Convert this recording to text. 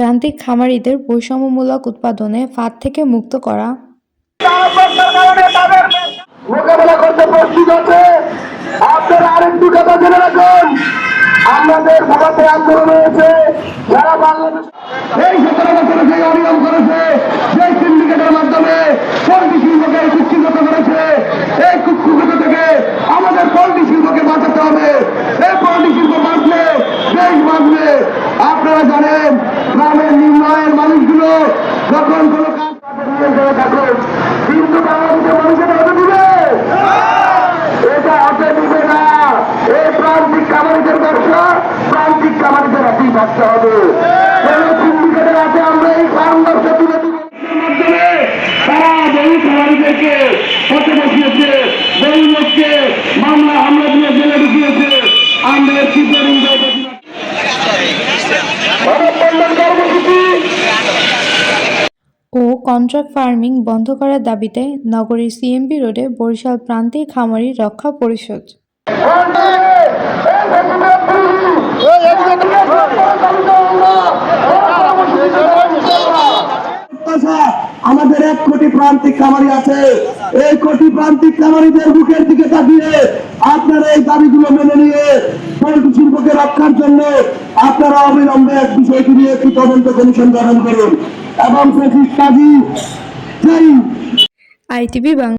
প্রান্তিক খামারিদের বৈষম্যমূলক উৎপাদনে ফাঁদ থেকে মুক্ত করা। আমাদের ভারতে আন্দোলন হয়েছে, যারা বাংলাদেশ এই সতেরো বছরে সেই অনিয়ম করেছে সেই সিন্ডিকেটের মাধ্যমে পোল্ট্রি শিল্পকে কুক্ষিগত করেছে এই কুক্ষিগত থেকে আমাদের পোল্ট্রি শিল্পকে বাঁচাতে হবে এই পোল্ট্রি শিল্প বাঁচলে দেশ বাঁচবে আপনারা জানেন গ্রামের নিম্নয়ের মানুষগুলো যখন কোনো কাজ তাদের নিয়ন্ত্রণে থাকুন এটা হতে দিবে না এই প্রান্তিক কামারিদের ব্যবসা প্রান্তিক কামারিদের হাতেই হাতে আমরা এই ফার্ম ব্যবসা তুলে দিব। মাধ্যমে তারা বহু খামারিদেরকে কন্ট্রাক্ট ফার্মিং বন্ধ করার দাবিতে নগরীর সিএমপি রোডে বরিশাল প্রান্তিক খামারি রক্ষা পরিষদ। আমাদের এক কোটি প্রান্তিক খামারি আছে। এই কোটি প্রান্তিক খামারিদের বুকের দিকে তাকিয়ে আপনারা এই দাবিগুলো মেনে নিয়ে পোল্ট্রি শিল্পকে রক্ষার জন্য আপনারা অবিলম্বে এক বিষয়টি নিয়ে একটি তদন্ত কমিশন গঠন করুন। এবং আইটিভি বাংলা।